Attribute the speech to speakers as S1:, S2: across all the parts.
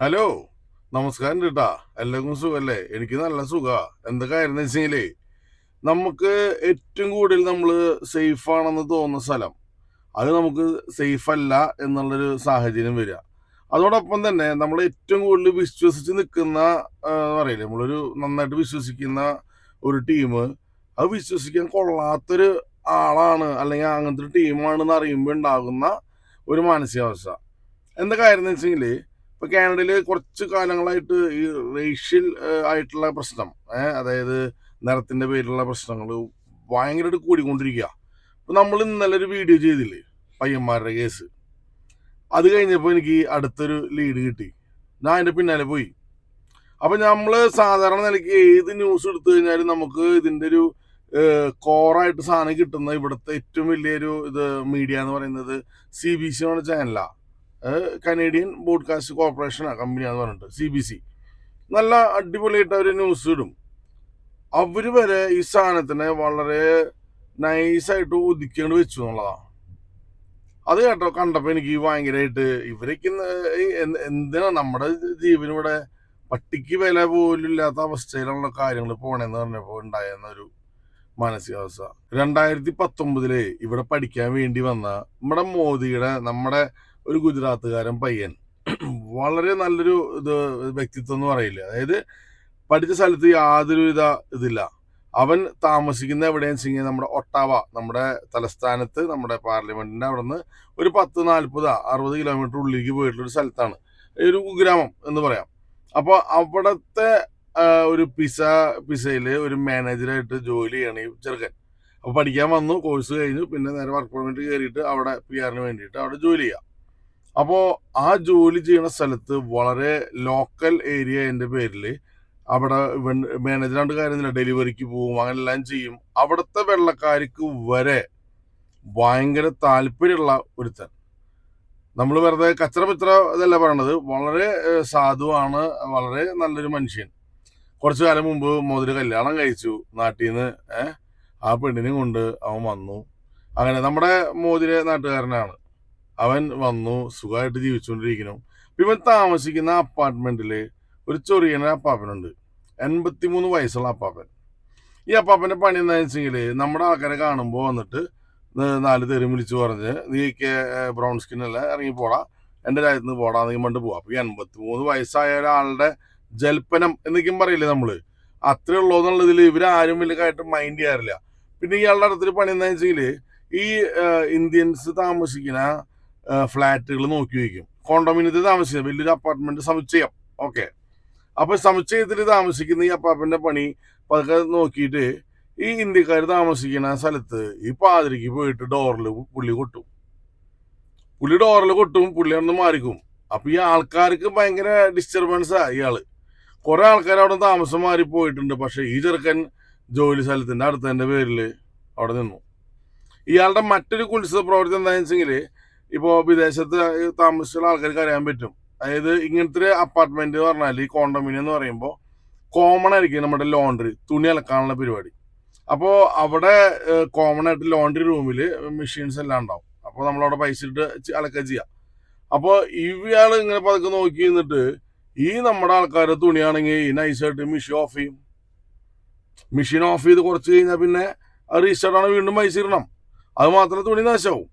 S1: Hello നമസ്കാരം കേട്ടാ എല്ലാവർക്കും സുഖമല്ലേ എനിക്ക് നല്ല സുഖ. എന്തൊക്കെയായിരുന്നു വെച്ചെങ്കിലേ? നമുക്ക് ഏറ്റവും കൂടുതൽ നമ്മൾ സേഫ് ആണെന്ന് തോന്നുന്ന സ്ഥലം. അത് നമുക്ക് സേഫ് അല്ല എന്നുള്ളൊരു സാഹചര്യം വരിക അതോടൊപ്പം തന്നെ നമ്മൾ ഏറ്റവും കൂടുതൽ വിശ്വസിച്ച് നിൽക്കുന്ന പറയില്ലേ? നമ്മളൊരു നന്നായിട്ട് വിശ്വസിക്കുന്ന ഒരു ടീം അത് വിശ്വസിക്കാൻ കൊള്ളാത്തൊരു ആളാണ് അല്ലെങ്കിൽ അങ്ങനത്തെ ഒരു ടീമാണെന്ന് അറിയുമ്പോൾ ഉണ്ടാകുന്ന ഒരു മാനസികാവസ്ഥ. എന്താ കാര്യം എന്ന് വെച്ചെങ്കിൽ ഇപ്പൊ കാനഡയിൽ കുറച്ച് കാലങ്ങളായിട്ട് ഈ റേഷ്യൽ ആയിട്ടുള്ള പ്രശ്നം അതായത് നിറത്തിന്റെ പേരിലുള്ള പ്രശ്നങ്ങൾ ഭയങ്കരമായിട്ട് കൂടിക്കൊണ്ടിരിക്കുക അപ്പൊ നമ്മൾ ഇന്നലെ ഒരു വീഡിയോ ചെയ്തില്ലേ പയ്യന്മാരുടെ കേസ്? അത് കഴിഞ്ഞപ്പോൾ എനിക്ക് അടുത്തൊരു ലീഡ് കിട്ടി. ഞാൻ അതിന്റെ പിന്നാലെ പോയി. അപ്പൊ നമ്മൾ സാധാരണ നിലയ്ക്ക് ഏത് ന്യൂസ് എടുത്തു കഴിഞ്ഞാലും നമുക്ക് ഇതിന്റെ ഒരു കോറായിട്ട് സാധനം കിട്ടുന്ന ഇവിടുത്തെ ഏറ്റവും വലിയൊരു ഇത് മീഡിയ എന്ന് പറയുന്നത് സി ബി സി എന്ന ചാനലാണ് കനേഡിയൻ ബോഡ്കാസ്റ്റ് കോർപ്പറേഷനാണ് കമ്പനിയാന്ന് പറഞ്ഞിട്ട് സി ബി സി നല്ല അടിപൊളിയായിട്ട് അവർ ന്യൂസ് ഇടും. അവർ വരെ ഈ സാധനത്തിനെ വളരെ നൈസായിട്ട് ഒതുക്കേണ്ടി വെച്ചു എന്നുള്ളതാണ് അത് കേട്ടോ കണ്ടപ്പോൾ എനിക്ക് ഭയങ്കരമായിട്ട് ഇവരൊക്കെ എന്തിനാ നമ്മുടെ ജീവൻ ഇവിടെ പട്ടിക്ക് വില പോലും ഇല്ലാത്ത അവസ്ഥയിലുള്ള കാര്യങ്ങൾ പോണേന്ന് പറഞ്ഞപ്പോൾ ഉണ്ടായിരുന്ന ഒരു മാനസികാവസ്ഥ. രണ്ടായിരത്തി പത്തൊമ്പതിൽ ഇവിടെ പഠിക്കാൻ വേണ്ടി വന്ന നമ്മുടെ മോദിയുടെ നമ്മുടെ ഒരു ഗുജറാത്തുകാരൻ പയ്യൻ. വളരെ നല്ലൊരു ഇത് വ്യക്തിത്വം എന്ന് പറയില്ല? അതായത് പഠിച്ച സ്ഥലത്ത് യാതൊരു വിധ ഇതില്ല. അവൻ താമസിക്കുന്ന എവിടെയെന്ന് വെച്ച് നമ്മുടെ ഒട്ടാവ നമ്മുടെ തലസ്ഥാനത്ത് നമ്മുടെ പാർലമെന്റിന്റെ അവിടെ നിന്ന് ഒരു പത്ത് നാൽപ്പത് അറുപത് കിലോമീറ്റർ ഉള്ളിലേക്ക് പോയിട്ടുള്ള ഒരു സ്ഥലത്താണ്. ഒരു കുഗ്രാമം എന്ന് പറയാം. അപ്പോൾ അവിടത്തെ ഒരു പിസ പിസയിൽ ഒരു മാനേജറായിട്ട് ജോലി ചെയ്യണം ഈ ചെറുക്കൻ. അപ്പോൾ പഠിക്കാൻ വന്നു കോഴ്സ് കഴിഞ്ഞു പിന്നെ നേരെ വർക്ക് പെർമിറ്റ് കയറിയിട്ട് അവിടെ പി ആറിന് വേണ്ടിയിട്ട് അവിടെ ജോലി ചെയ്യാം. അപ്പോൾ ആ ജോലി ചെയ്യുന്ന സ്ഥലത്ത് വളരെ ലോക്കൽ ഏരിയ എന്റെ പേരിൽ അവിടെ മാനേജറാണ്ട് കാര്യം ഡെലിവറിക്ക് പോവും അങ്ങനെ എല്ലാം ചെയ്യും. അവിടുത്തെ വെള്ളക്കാർക്ക് വരെ ഭയങ്കര താല്പര്യമുള്ള ഒരുത്തൻ. നമ്മൾ വെറുതെ കച്ചറ പിത്ര ഇതല്ല പറയണത്. വളരെ സാധുവാണ് വളരെ നല്ലൊരു മനുഷ്യൻ. കുറച്ചു കാലം മുമ്പ് മോതിര കല്യാണം കഴിച്ചു. നാട്ടിൽ നിന്ന് ആ പെണ്ണിനെയും കൊണ്ട് അവൻ വന്നു. അങ്ങനെ നമ്മുടെ മോതിര നാട്ടുകാരനാണ്. അവൻ വന്നു സുഖമായിട്ട് ജീവിച്ചുകൊണ്ടിരിക്കുന്നു. ഇവൻ താമസിക്കുന്ന അപ്പാർട്ട്മെന്റിൽ ഒരു ചൊറിയന അപ്പാപ്പനുണ്ട് എൺപത്തിമൂന്ന് വയസ്സുള്ള അപ്പാപ്പൻ ഈ അപ്പാപ്പന്റെ പണി എന്താണെന്ന് വെച്ചെങ്കിൽ നമ്മുടെ ആൾക്കാരെ കാണുമ്പോൾ വന്നിട്ട് നാല് തെറി വിളിച്ചു പറഞ്ഞ് നീ ബ്രൗൺ സ്കിൻ അല്ല ഇറങ്ങി പോടാ. എന്റെ രാജ്യത്ത് നിന്ന് പോടാ നീ കണ്ട് പോവാ. അപ്പൊ ഈ എൺപത്തിമൂന്ന് വയസ്സായ ഒരാളുടെ ജൽപ്പനം എന്നൊക്കെയും പറയില്ലേ നമ്മൾ? അത്രേ ഉള്ളൂ എന്നുള്ളതിൽ ഇവരാരും വലിയ കാര്യമായിട്ട് മൈൻഡ് ചെയ്യാറില്ല. പിന്നെ ഇയാളുടെ അടുത്തൊരു പണി എന്താണെന്ന് വെച്ചെങ്കിൽ ഈ ഇന്ത്യൻസ് താമസിക്കുന്ന ഫ്ലാറ്റുകൾ നോക്കി വയ്ക്കും. കോണ്ടോമിനിയത്തിൽ താമസിക്കുക വലിയൊരു അപ്പാർട്ട്മെന്റ് സമുച്ചയം. ഓക്കെ അപ്പൊ സമുച്ചയത്തിൽ താമസിക്കുന്ന ഈ അപ്പാർട്ട്മെന്റ് പണി പതുക്കെ നോക്കിയിട്ട് ഈ ഇന്ത്യക്കാർ താമസിക്കുന്ന സ്ഥലത്ത് ഈ പാതിരിക്ക് പോയിട്ട് ഡോറിൽ പുള്ളി കൊട്ടും. പുള്ളി ഡോറിൽ കൊട്ടും പുള്ളി അവിടെ മാറിക്കും. അപ്പൊ ഈ ആൾക്കാർക്ക് ഭയങ്കര ഡിസ്റ്റർബൻസാ ഇയാൾ. കുറെ ആൾക്കാർ അവിടെ താമസം മാറി പോയിട്ടുണ്ട്. പക്ഷെ ഈ ചെറുക്കൻ ജോലി സ്ഥലത്തിന്റെ അടുത്തതിന്റെ പേരിൽ അവിടെ നിന്നു. ഇയാളുടെ മറ്റൊരു കുത്സവ പ്രവൃത്തി എന്താണെന്ന് വെച്ചെങ്കിൽ ഇപ്പോൾ വിദേശത്ത് താമസിച്ചുള്ള ആൾക്കാർക്ക് അറിയാൻ പറ്റും. അതായത് ഇങ്ങനത്തെ ഒരു അപ്പാർട്ട്മെന്റ് എന്ന് പറഞ്ഞാൽ ഈ കോണ്ടോമിനിയം എന്ന് പറയുമ്പോൾ കോമൺ ആയിരിക്കും നമ്മുടെ ലോണ്ടറി തുണി അലക്കാനുള്ള പരിപാടി. അപ്പോൾ അവിടെ കോമൺ ആയിട്ട് ലോണ്ടറി റൂമിൽ മെഷീൻസ് എല്ലാം ഉണ്ടാവും. അപ്പോൾ നമ്മളവിടെ പൈസ ഇട്ട് അലക്കുക ചെയ്യാം. അപ്പോൾ ഇയാൾ ഇങ്ങനെ പതുക്കെ നോക്കി നിന്നിട്ട് ഈ നമ്മുടെ ആൾക്കാരുടെ തുണിയാണെങ്കിൽ ഈ നൈസായിട്ട് മെഷീൻ ഓഫ് ചെയ്യും. മെഷീൻ ഓഫ് ചെയ്ത് കുറച്ച് കഴിഞ്ഞാൽ പിന്നെ അത് റീസ്റ്റാർട്ട് വീണ്ടും പൈസ ഇടണം. അത് മാത്രമേ തുണി നാശമാവും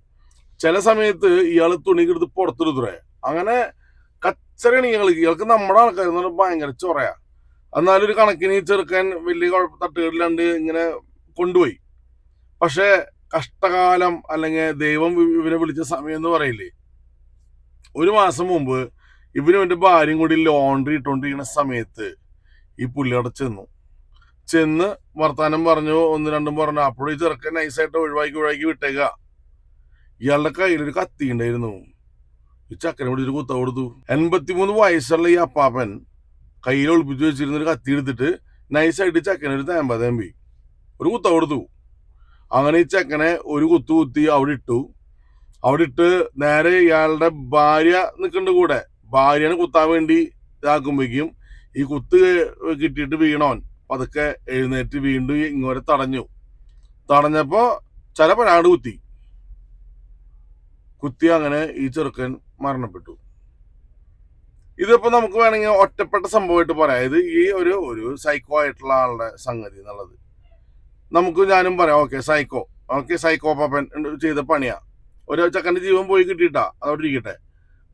S1: ചില സമയത്ത് ഇയാൾ തുണി എടുത്ത് പുറത്തെടുത്തുറേ അങ്ങനെ കച്ചറയാണ് ഇയാൾ ഇയാൾക്ക് നമ്മുടെ ആൾക്കാർ എന്ന് പറഞ്ഞാൽ ഭയങ്കര ചൊറയാ. എന്നാലും ഒരു കണക്കിന് ചെറുക്കാൻ വലിയ കുഴപ്പ തട്ടുകളിലാണ്ട് ഇങ്ങനെ കൊണ്ടുപോയി. പക്ഷെ കഷ്ടകാലം അല്ലെങ്കിൽ ദൈവം ഇവനെ വിളിച്ച സമയം എന്ന് പറയില്ലേ? ഒരു മാസം മുമ്പ് ഇവനും എന്റെ ഭാര്യയും കൂടി ലോണ്ടറി ഇട്ടുകൊണ്ടിരിക്കുന്ന സമയത്ത് ഈ പുള്ളിയോടെ ചെന്നു. ചെന്ന് വർത്താനം പറഞ്ഞു ഒന്ന് രണ്ടും പറഞ്ഞു അപ്പോഴും ഈ ചെറുക്കൻ നൈസായിട്ട് ഒഴിവാക്കി ഒഴിവാക്കി വിട്ടേക്ക. ഇയാളുടെ കയ്യിലൊരു കത്തി ഉണ്ടായിരുന്നു. ഈ ചക്കനെ പിടിച്ചൊരു കുത്ത കൊടുത്തു. എൺപത്തിമൂന്ന് വയസ്സുള്ള ഈ അപ്പാപ്പൻ കയ്യിൽ ഒളിപ്പിച്ച് വെച്ചിരുന്ന ഒരു കത്തി എടുത്തിട്ട് നൈസായിട്ട് ചക്കനെ ഒരു തേമ്പ തേമ്പി. ഒരു കുത്ത കൊടുത്തു. അങ്ങനെ ഈ ചക്കനെ ഒരു കുത്തു കുത്തി അവിടെ ഇട്ടു. അവിടെ ഇട്ട് നേരെ ഇയാളുടെ ഭാര്യ നിൽക്കുന്നുണ്ട് കൂടെ. ഭാര്യനെ കുത്താൻ വേണ്ടി ഇതാക്കുമ്പോഴേക്കും ഈ കുത്ത് കിട്ടിയിട്ട് വീണോൻ പതുക്കെ എഴുന്നേറ്റ് വീണ്ടും ഇങ്ങോട്ട് തടഞ്ഞു. തടഞ്ഞപ്പോ പരാട് കുത്തി. കുത്തി അങ്ങനെ ഈ ചെറുക്കൻ മരണപ്പെട്ടു. ഇതിപ്പോ നമുക്ക് വേണമെങ്കിൽ ഒറ്റപ്പെട്ട സംഭവമായിട്ട് പറയാം. ഇത് ഈ ഒരു ഒരു സൈക്കോ ആയിട്ടുള്ള ആളുടെ സംഗതി എന്നുള്ളത്. നമുക്ക് ഞാനും പറയാം okay psycho okay psycho Pappan ചെയ്ത പണിയാ. ഒരു ചക്കന്റെ ജീവൻ പോയി കിട്ടിയിട്ടാ. അതോടെ ഇരിക്കട്ടെ.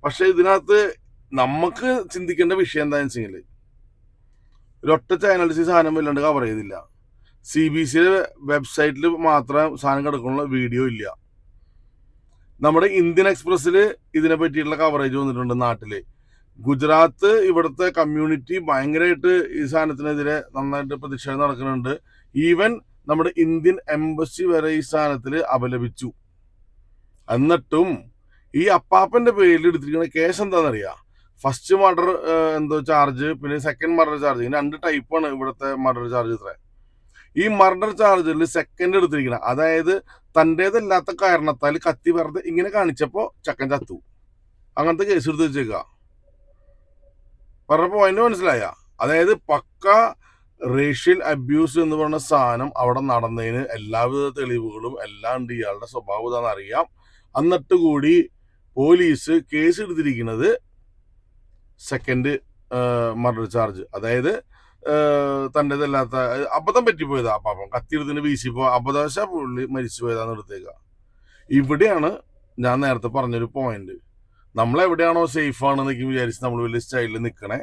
S1: പക്ഷെ ഇതിനകത്ത് നമുക്ക് ചിന്തിക്കേണ്ട വിഷയം എന്താണെന്ന് വെച്ചെങ്കിൽ ഒരൊറ്റ ചാനൽസ് സാധനം വല്ലാണ്ട് കവർ ചെയ്തില്ല. സി ബി സിയുടെ വെബ്സൈറ്റിൽ മാത്രം സാധനം കിടക്കുന്ന വീഡിയോ ഇല്ല. നമ്മുടെ ഇന്ത്യൻ എക്സ്പ്രസ്സിൽ ഇതിനെ പറ്റിയിട്ടുള്ള കവറേജ് വന്നിട്ടുണ്ട് നാട്ടിൽ. ഗുജറാത്ത് ഇവിടുത്തെ കമ്മ്യൂണിറ്റി ഭയങ്കരമായിട്ട് ഈ സാധനത്തിനെതിരെ നന്നായിട്ട് പ്രതിഷേധം നടക്കുന്നുണ്ട്. ഈവൻ നമ്മുടെ ഇന്ത്യൻ എംബസി വരെ ഈ സ്ഥാനത്തിൽ അപലപിച്ചു. എന്നിട്ടും ഈ അപ്പാപ്പന്റെ പേരിൽ എടുത്തിരിക്കുന്ന കേസ് എന്താണെന്നറിയാം? ഫസ്റ്റ് മർഡർ എന്തോ ചാർജ് പിന്നെ സെക്കൻഡ് മർഡർ ചാർജ് ഇങ്ങനെ രണ്ട് ടൈപ്പാണ് ഇവിടുത്തെ മർഡർ ചാർജ് ഇത്ര. ഈ മർഡർ ചാർജിൽ സെക്കൻഡ് എടുത്തിരിക്കണം അതായത് തന്റേതല്ലാത്ത കാരണത്താൽ കത്തി വെറുതെ ഇങ്ങനെ കാണിച്ചപ്പോൾ ചക്കൻ ചത്തു. അങ്ങനത്തെ കേസ് എടുത്ത് വെച്ചേക്ക പറഞ്ഞ പോയിന്റ് മനസ്സിലായ? അതായത് പക്ക റേഷ്യൽ അബ്യൂസ് എന്ന് പറഞ്ഞ സാധനം അവിടെ നടന്നതിന് എല്ലാവിധ തെളിവുകളും എല്ലാം ഉണ്ട്. ഇയാളുടെ സ്വഭാവം ഇതാണെന്ന് അറിയാം. എന്നിട്ട് കൂടി പോലീസ് കേസ് എടുത്തിരിക്കുന്നത് സെക്കൻഡ് മർഡർ ചാർജ് അതായത് തന്റെതല്ലാത്ത അബദ്ധം പറ്റിപ്പോയതാ പാപം. കത്തിയെടുത്തിന് വീശിപ്പോ അബദ്ധവശ പുള്ളി മരിച്ചു പോയതാന്ന് എടുത്തേക്ക. ഇവിടെയാണ് ഞാൻ നേരത്തെ പറഞ്ഞൊരു പോയിന്റ് നമ്മൾ എവിടെയാണോ സേഫ് ആണെന്നൊക്കെ വിചാരിച്ച് നമ്മൾ വലിയ സ്റ്റൈലിൽ നിൽക്കണേ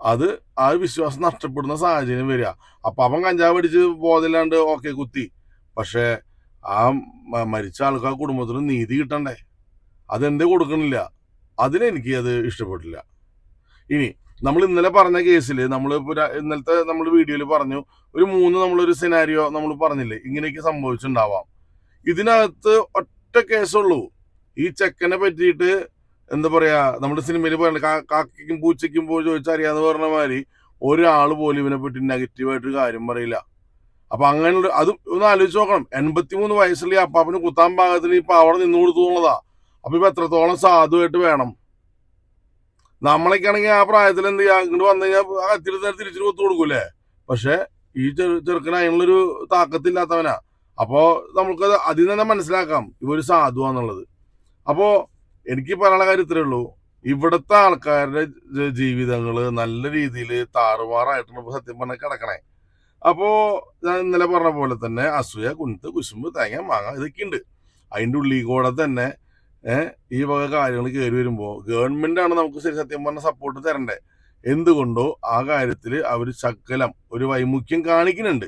S1: അത് ആ വിശ്വാസം നഷ്ടപ്പെടുന്ന സാഹചര്യം വരിക. അപ്പൊ അവൻ കഞ്ചാവ് അടിച്ച് ബോധമില്ലാണ്ട് ഓക്കെ കുത്തി. പക്ഷേ ആ മരിച്ച ആൾക്കാർ കുടുംബത്തിന് നീതി കിട്ടണ്ടേ? അതെന്തേ കൊടുക്കണില്ല? അതിനെനിക്ക് അത് ഇഷ്ടപ്പെട്ടില്ല. ഇനി നമ്മൾ ഇന്നലെ പറഞ്ഞ കേസിൽ നമ്മൾ ഇന്നലത്തെ നമ്മൾ വീഡിയോയിൽ പറഞ്ഞു ഒരു മൂന്ന് നമ്മളൊരു സിനാരിയോ നമ്മൾ പറഞ്ഞില്ലേ ഇങ്ങനെയൊക്കെ സംഭവിച്ചിട്ടുണ്ടാവാം. ഇതിനകത്ത് ഒറ്റ കേസുള്ളൂ. ഈ ചെക്കനെ പറ്റിയിട്ട് എന്താ പറയാ നമ്മുടെ സിനിമയിൽ പറയുന്നത് കാക്കയ്ക്കും പൂച്ചയ്ക്കും പോയി ചോദിച്ചറിയാന്ന് പറഞ്ഞ മാതിരി ഒരാൾ പോലും ഇവനെ പറ്റി നെഗറ്റീവായിട്ടൊരു കാര്യം പറയില്ല. അപ്പൊ അങ്ങനെയുള്ള അത് ഒന്ന് ആലോചിച്ച് നോക്കണം. എൺപത്തി മൂന്ന് വയസ്സുള്ള ഈ അപ്പാപ്പന് കുത്താൻ പാകത്തിന് ഇപ്പൊ അവിടെ നിന്നു കൊടുത്തു എന്നുള്ളതാ. അപ്പൊ ഇപ്പൊ എത്രത്തോളം സാധുവായിട്ട് വേണം? നമ്മളൊക്കെ ആണെങ്കിൽ ആ പ്രായത്തിൽ എന്ത് ചെയ്യാ? ഇങ്ങോട്ട് വന്നു കഴിഞ്ഞാൽ കത്തിരി നേരം തിരിച്ചു കൊത്തു കൊടുക്കൂലേ പക്ഷെ ഈ ചെറു ചെറുക്കന് അതിനുള്ളൊരു താക്കത്തില്ലാത്തവനാ. അപ്പോ നമുക്ക് അതിൽ തന്നെ മനസ്സിലാക്കാം. ഇവർ സാധുവാന്നുള്ളത്. അപ്പോ എനിക്ക് പറയാനുള്ള കാര്യം ഇത്രേ ഉള്ളൂ. ഇവിടുത്തെ ആൾക്കാരുടെ ജീവിതങ്ങൾ നല്ല രീതിയിൽ താറുമാറായിട്ടാണ് സത്യം പറഞ്ഞ കിടക്കണേ. അപ്പോ ഞാൻ ഇന്നലെ പറഞ്ഞ പോലെ തന്നെ അസൂയ കുന്ത് കുശുമ്പ് തേങ്ങ മാങ്ങ ഇതൊക്കെ ഉണ്ട് അതിന്റെ ഉള്ളിൽ കൂടെ തന്നെ ഈ വക കാര്യങ്ങൾ കയറി വരുമ്പോൾ ഗവൺമെന്റ് ആണ് നമുക്ക് ശരി സത്യം പറഞ്ഞ സപ്പോർട്ട് തരണ്ടേ? എന്തുകൊണ്ടോ ആ കാര്യത്തിൽ അവർ ശക്കലം ഒരു വൈമുഖ്യം കാണിക്കുന്നുണ്ട്.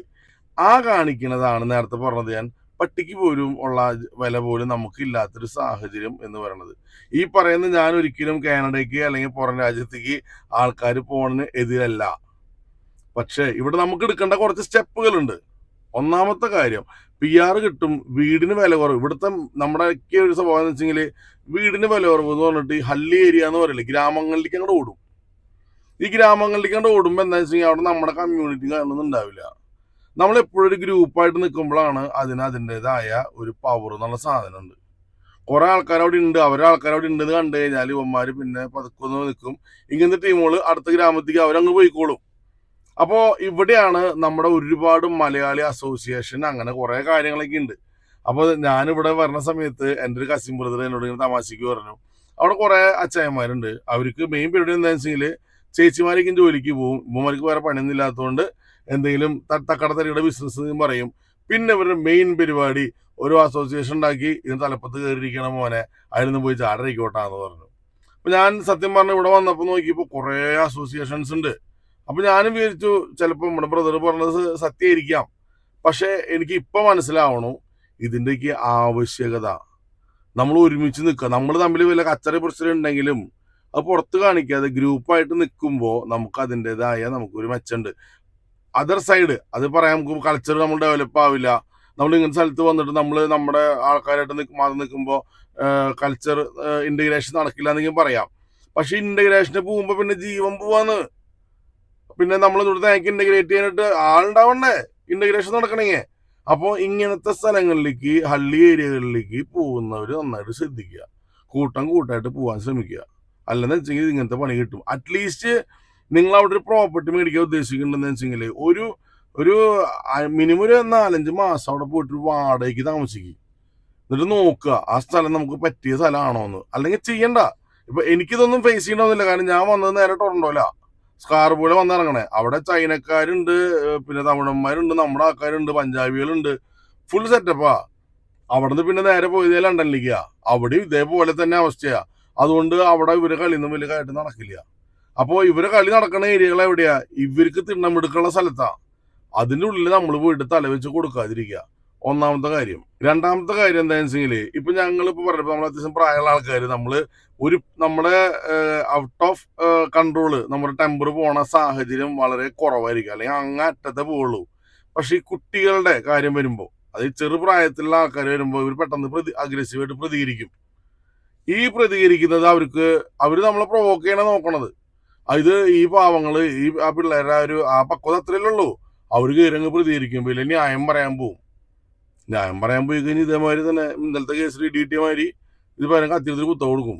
S1: ആ കാണിക്കുന്നതാണ് നേരത്തെ പറഞ്ഞത് ഞാൻ. പട്ടിക്ക് പോലും ഉള്ള വില പോലും നമുക്കില്ലാത്തൊരു സാഹചര്യം എന്ന് പറയുന്നത് ഈ പറയുന്ന ഞാൻ ഒരിക്കലും കാനഡയ്ക്ക് അല്ലെങ്കിൽ പുറം രാജ്യത്തേക്ക് ആൾക്കാർ പോണതിന് എതിരല്ല. പക്ഷേ ഇവിടെ നമുക്ക് എടുക്കേണ്ട കുറച്ച് സ്റ്റെപ്പുകളുണ്ട്. ഒന്നാമത്തെ കാര്യം പി ആർ കിട്ടും വീടിന് വില കുറവ്. ഇവിടുത്തെ നമ്മുടെ ഒക്കെ ഒരു സ്വഭാവം എന്ന് വെച്ചെങ്കിൽ വീടിന് വില കുറവ് എന്ന് പറഞ്ഞിട്ട് ഹള്ളി ഏരിയ എന്ന് പറയില്ലേ ഗ്രാമങ്ങളിലേക്ക് അങ്ങോട്ട് ഓടും. ഈ ഗ്രാമങ്ങളിലേക്ക് അങ്ങോട്ട് ഓടുമ്പോൾ എന്താ വെച്ചാൽ അവിടെ നമ്മുടെ കമ്മ്യൂണിറ്റി കാണുന്നൊന്നും ഉണ്ടാവില്ല. നമ്മൾ എപ്പോഴും ഒരു ഗ്രൂപ്പായിട്ട് നിൽക്കുമ്പോഴാണ് അതിന് അതിന്റെതായ ഒരു പവർ എന്നുള്ള സാധനം ഉണ്ട്. കുറെ ആൾക്കാർ അവിടെ ഉണ്ട് അവരെ ആൾക്കാർ അവിടെ ഉണ്ടെന്ന് കണ്ടു കഴിഞ്ഞാൽ ഇവന്മാർ പിന്നെ പതുക്കൊന്ന് നിൽക്കും ഇങ്ങനത്തെ ടീമുകൾ അടുത്ത ഗ്രാമത്തേക്ക് അവരങ്ങ് പോയിക്കോളും. അപ്പോ ഇവിടെയാണ് നമ്മുടെ ഒരുപാട് മലയാളി അസോസിയേഷൻ അങ്ങനെ കുറെ കാര്യങ്ങളൊക്കെ ഉണ്ട്. അപ്പൊ ഞാനിവിടെ വരുന്ന സമയത്ത് എന്റെ ഒരു കസിൻ ബ്രദർ എന്നോട് ഇങ്ങനെ തമാശക്ക് പറഞ്ഞു. അവിടെ കുറെ അച്ചായന്മാരുണ്ട് അവർക്ക് മെയിൻ പരിപാടി എന്താണെന്ന് വെച്ചെങ്കിൽ ചേച്ചിമാരേക്കും ജോലിക്ക് പോകും ഉമ്മമാർക്ക് വേറെ പണിയൊന്നും ഇല്ലാത്തതുകൊണ്ട് എന്തെങ്കിലും ത- തക്കട തരിയുടെ ബിസിനസ് പറയും. പിന്നെ ഇവരുടെ മെയിൻ പരിപാടി ഒരു അസോസിയേഷൻ ഉണ്ടാക്കി ഇതിന് തലപ്പത്ത് കയറിയിരിക്കണം മോനെ അതിൽ പോയി ചാടരയ്ക്കോട്ടാന്ന് പറഞ്ഞു. അപ്പൊ ഞാൻ സത്യം പറഞ്ഞു ഇവിടെ വന്നപ്പോൾ നോക്കിയപ്പോൾ കുറേ അസോസിയേഷൻസ് ഉണ്ട്. അപ്പൊ ഞാനും വിചാരിച്ചു ചിലപ്പോൾ നമ്മുടെ ബ്രദർ പറഞ്ഞത് സത്യമായിരിക്കാം പക്ഷെ എനിക്ക് ഇപ്പൊ മനസ്സിലാവണു ഇതിന്റെയൊക്കെ ആവശ്യകത. നമ്മൾ ഒരുമിച്ച് നിൽക്കുക നമ്മൾ തമ്മിൽ വല്ല കച്ചറ ഉണ്ടെങ്കിലും അത് പുറത്ത് കാണിക്കാതെ ഗ്രൂപ്പായിട്ട് നിൽക്കുമ്പോൾ നമുക്ക് അതിന്റെതായ നമുക്കൊരു മെച്ചമുണ്ട്. അതർ സൈഡ് അത് പറയാൻ നമുക്ക് കൾച്ചർ നമ്മൾ ഡെവലപ്പ് ആവില്ല. നമ്മൾ ഇങ്ങനത്തെ സ്ഥലത്ത് വന്നിട്ട് നമ്മൾ നമ്മുടെ ആൾക്കാരായിട്ട് നിൽക്കും മാറി നിൽക്കുമ്പോൾ കൾച്ചർ ഇന്റഗ്രേഷൻ നടക്കില്ല എന്നെങ്കിലും പറയാം. പക്ഷെ ഇന്റഗ്രേഷന് പോകുമ്പോൾ പിന്നെ ജീവൻ പോവാന്ന്. പിന്നെ നമ്മൾ ഇവിടുത്തെ ഇന്റഗ്രേറ്റ് ചെയ്യാനായിട്ട് ആളുണ്ടാവണ്ടേ? ഇന്റഗ്രേഷൻ നടക്കണെങ്കിൽ അപ്പോൾ ഇങ്ങനത്തെ സ്ഥലങ്ങളിലേക്ക് ഹള്ളി ഏരിയകളിലേക്ക് പോകുന്നവർ നന്നായിട്ട് ശ്രദ്ധിക്കുക. കൂട്ടം കൂട്ടായിട്ട് പോകാൻ ശ്രമിക്കുക. അല്ലെന്ന് വെച്ചെങ്കിൽ ഇങ്ങനത്തെ പണി കിട്ടും. അറ്റ്ലീസ്റ്റ് നിങ്ങൾ അവിടെ ഒരു പ്രോപ്പർട്ടി മേടിക്കാൻ ഉദ്ദേശിക്കുന്നുണ്ടെന്ന് വെച്ചെങ്കിൽ ഒരു ഒരു മിനിമം ഒരു നാലഞ്ച് മാസം അവിടെ പോയിട്ട് വാടകയ്ക്ക് താമസിക്കും. എന്നിട്ട് നോക്കുക ആ സ്ഥലം നമുക്ക് പറ്റിയ സ്ഥലമാണോ എന്ന് അല്ലെങ്കിൽ ചെയ്യണ്ട. ഇപ്പൊ എനിക്കിതൊന്നും ഫേസ് ചെയ്യണമെന്നില്ല കാരണം ഞാൻ വന്നത് നേരെ ടൊറന്റോല സ്കാർബോയിൽ വന്നിറങ്ങണേ. അവിടെ ചൈനക്കാരുണ്ട് പിന്നെ തമിഴന്മാരുണ്ട് നമ്മുടെ ആൾക്കാരുണ്ട് പഞ്ചാബികളുണ്ട്. ഫുൾ സെറ്റപ്പാ അവിടുന്ന് പിന്നെ നേരെ പോയത് ലണ്ടനിലേക്ക് അവിടെ ഇതേപോലെ തന്നെ അവസ്ഥയാ. അതുകൊണ്ട് അവിടെ ഇവർ കളിയൊന്നും വലിയ കാര്യമായിട്ട് നടക്കില്ല. അപ്പോ ഇവരെ കളി നടക്കുന്ന ഏരിയകൾ എവിടെയാ? ഇവർക്ക് തിണ്ണമെടുക്കുള്ള സ്ഥലത്താ. അതിന്റെ ഉള്ളിൽ നമ്മൾ പോയിട്ട് തലവെച്ച് കൊടുക്കാതിരിക്കുക. ഒന്നാമത്തെ കാര്യം. രണ്ടാമത്തെ കാര്യം എന്താണെന്ന് വെച്ചെങ്കിൽ ഇപ്പൊ ഞങ്ങൾ ഇപ്പൊ പറഞ്ഞപ്പോ നമ്മൾ അത്യാവശ്യം പ്രായമുള്ള ആൾക്കാർ നമ്മൾ ഒരു നമ്മുടെ ഔട്ട് ഓഫ് കൺട്രോൾ നമ്മുടെ ടെമ്പർ പോണ സാഹചര്യം വളരെ കുറവായിരിക്കും. അല്ലെങ്കിൽ അങ്ങ് അറ്റത്തെ പോവുള്ളൂ. പക്ഷെ ഈ കുട്ടികളുടെ കാര്യം വരുമ്പോൾ അത് ചെറുപ്രായത്തിലുള്ള ആൾക്കാർ വരുമ്പോൾ ഇവർ പെട്ടെന്ന് പ്രതി അഗ്രസീവായിട്ട് പ്രതികരിക്കും. ഈ പ്രതികരിക്കുന്നത് അവർക്ക് അവർ നമ്മളെ പ്രൊവോക്ക് ചെയ്യണ നോക്കണത്. ഇത് ഈ പാവങ്ങൾ ഈ ആ പിള്ളേരുടെ ഒരു ആ പക്വത അത്രയല്ലേ ഉള്ളൂ. അവർ കയറങ്ങ് പ്രതികരിക്കും. പിന്നെ ന്യായം പറയാൻ പോവും. ന്യായം പറയാൻ പോയി കഴിഞ്ഞാൽ ഇതേമാതിരി തന്നെ ഇന്നലത്തെ കേസിൽ ഡി ടി മാതിരി ഇത് പറയാൻ കത്തിയത്തിൽ കുത്ത കൊടുക്കും.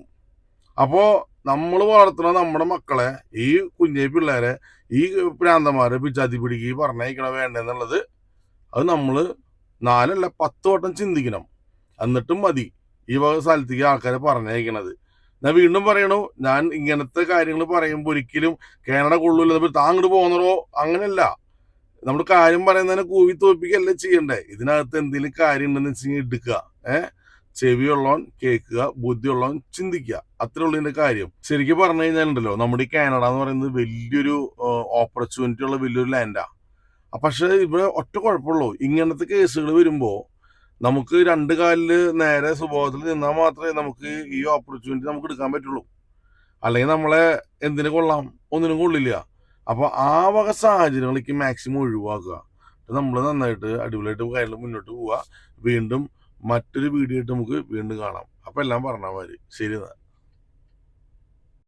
S1: അപ്പോ നമ്മൾ വളർത്തുന്ന നമ്മുടെ മക്കളെ ഈ കുഞ്ഞെ പിള്ളേരെ ഈ പ്രാന്തന്മാരെ പിച്ചാത്തി പിടിക്ക് പറഞ്ഞയക്കണ വേണ്ടെന്നുള്ളത് അത് നമ്മൾ നാലല്ല പത്ത് വട്ടം ചിന്തിക്കണം. എന്നിട്ടും മതി. ഈ വക സ്ഥലത്തേക്ക് ആൾക്കാരെ പറഞ്ഞയക്കണത്. ഞാൻ വീണ്ടും പറയണു ഞാൻ ഇങ്ങനത്തെ കാര്യങ്ങൾ പറയുമ്പോൾ ഒരിക്കലും കേരള കൊള്ളൂല താങ്ങോട്ട് പോകുന്നതോ അങ്ങനെയല്ല നമ്മൾ കാര്യം പറയുന്നതിനെ കൂവി തോൽപ്പിക്കല്ല ചെയ്യണ്ടേ? ഇതിനകത്ത് എന്തെങ്കിലും കാര്യം ഉണ്ടെന്ന് വെച്ചാൽ എടുക്കുക. ഏഹ് ചെവിയുള്ളവൻ കേൾക്കുക ബുദ്ധിയുള്ളവൻ ചിന്തിക്കുക. അത്രേ ഉള്ളൂ ഇതിന്റെ കാര്യം. ശരിക്കും പറഞ്ഞു കഴിഞ്ഞാൽ ഉണ്ടല്ലോ നമ്മുടെ ഈ കാനഡ എന്ന് പറയുന്നത് വലിയൊരു ഓപ്പർച്യൂണിറ്റി ഉള്ള വലിയൊരു ലാൻഡാ പക്ഷെ ഇവിടെ ഒറ്റ കുഴപ്പമുള്ളൂ. ഇങ്ങനത്തെ കേസുകൾ വരുമ്പോ നമുക്ക് രണ്ട് കാലിൽ നേരെ സ്വഭാവത്തിൽ നിന്നാൽ മാത്രമേ നമുക്ക് ഈ ഓപ്പർച്യൂണിറ്റി നമുക്ക് എടുക്കാൻ പറ്റുള്ളൂ. അല്ലെങ്കിൽ നമ്മളെ എന്തിനു കൊള്ളാം? ഒന്നിനും കൊള്ളില്ല. അപ്പോൾ ആ വക സാഹചര്യങ്ങളേക്ക് മാക്സിമം ഒഴിവാക്കുക. നമ്മൾ നന്നായിട്ട് അടിപൊളിയായിട്ട് കാര്യങ്ങൾ മുന്നോട്ട് പോവുക. വീണ്ടും മറ്റൊരു വീഡിയോ ആയിട്ട് നമുക്ക് വീണ്ടും കാണാം. അപ്പൊ എല്ലാം പറഞ്ഞാൽ മതി ശരി എന്നാ.